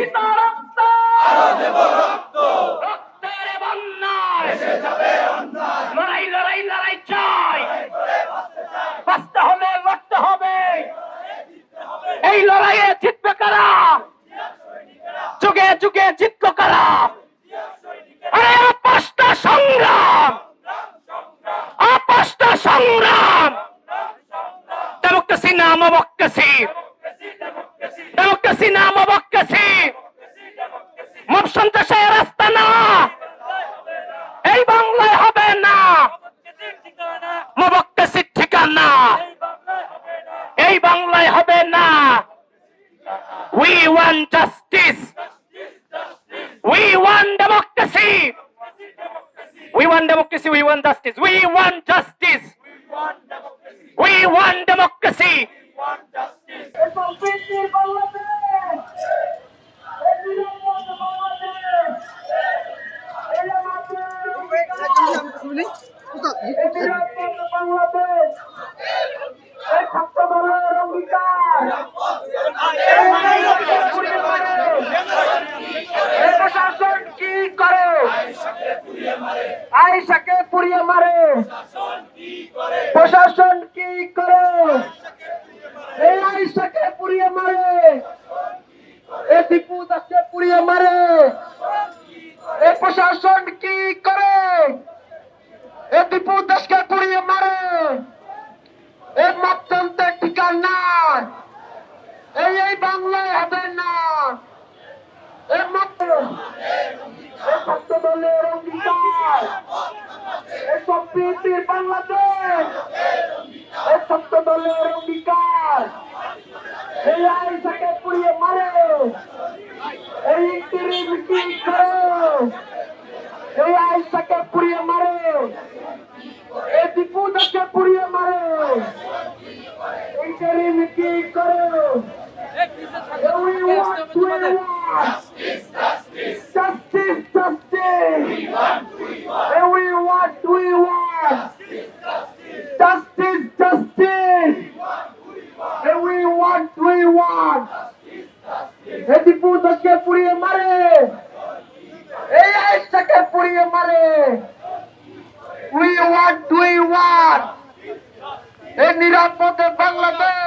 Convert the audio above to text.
বর্ষিত রক্ত রক্তের বন্যায় লড়াই লড়াই লড়াই চাই বাঁচতে হবে লড়তে হবে এই লড়াইয়ে জিতবে কারা যুগে যুগে জিতল কারা আরে সংগ্রাম পাঁচটা সংগ্রাম ডেমোক্রেসি না মবক্রেসি ডেমোক্রেসি না মবক্রেসি মব সন্ত্রাসের রাস্তা না এই বাংলায় হবে না মবক্রেসির ঠিকানা এই বাংলায় হবে না we want justice we want democracy We want democracy, we want justice. We want justice. We want democracy. সম্প্রীতির বাংলাদেশ এই নিরাপদ বাংলাদেশ এই আমাদের এই নিরাপদ বাংলাদেশ এই ছাত্র দলের অঙ্গীকার এই আইনকে ঘুরিয়ে মারে। এই প্রশাসন কি করে আয়সাকে পুড়িয়ে মারে। প্রশাসন কি করে? এই আইসাকে এ দীপু দাসকে পুড়িয়ে মারে। এ প্রশাসন কি করে এ দীপু দাসকে পুড়িয়ে মারে এ মতন্ত্রের ঠিকানা এই এই বাংলায় হবে না। এ মত এ ছাত্র দলের অঙ্গীকার। এ সম্প্রীতির বাংলাদেশ। এ ছাত্র দলের অঙ্গীকার। এই আইসাকে পুড়িয়ে মারে। এই কি করে। এই আইসাকে এই দীপু তাকে পুড়িয়ে মারে ইন্টারিম কি করে Justice, justice. And we want, we want. Justice, justice. And we want, we want. Hey, Dipu, the carefully, Mare. One দুই ওয়ানের নিরাপদে বাংলাদেশ।